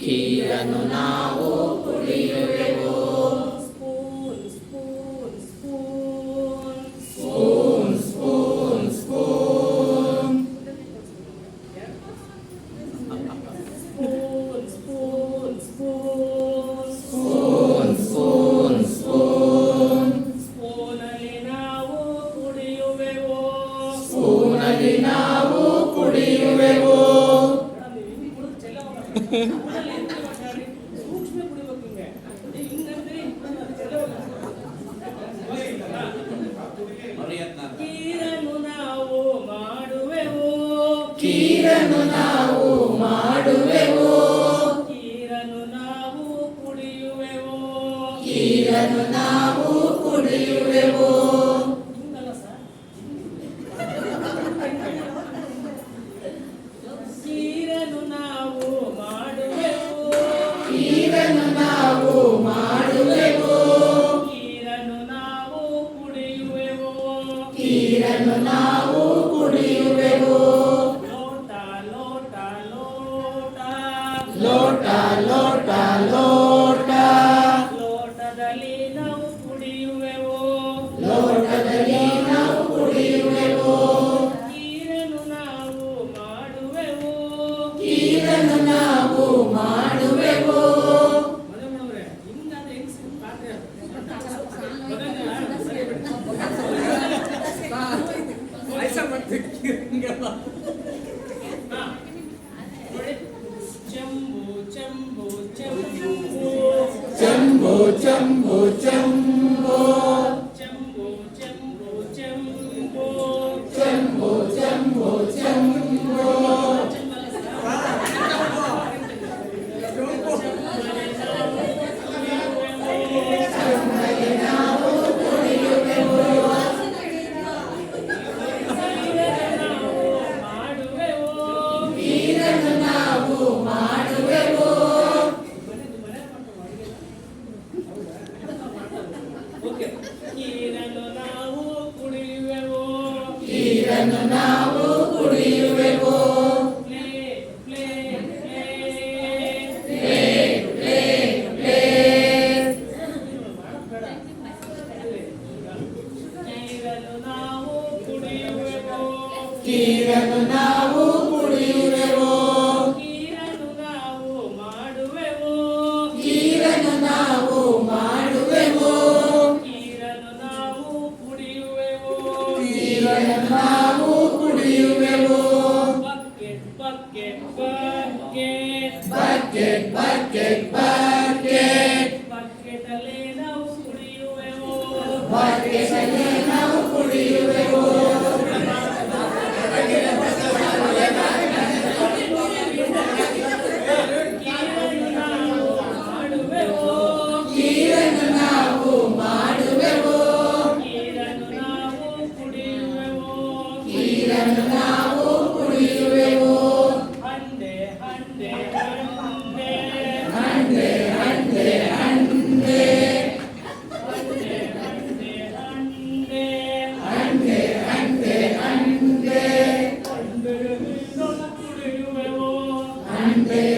キリアの名を取り入れよう ಕೀರನು ನಾವು ಮಾಡುವೆವೋ? ಕೀರನು ನಾವು ಮಾಡುವೆವು ಚಂಬು ಚಂಬು ಚಂಬು ಚಂಬು ಚಂಬು ನೀರನ್ನು ನಾವು ಕುಡಿಯುವೆವು. ನೀರನ್ನು ನಾವು Bucket, bucket, bucket. Bucket, a little, a little, a little. Bucket, a little. Amen.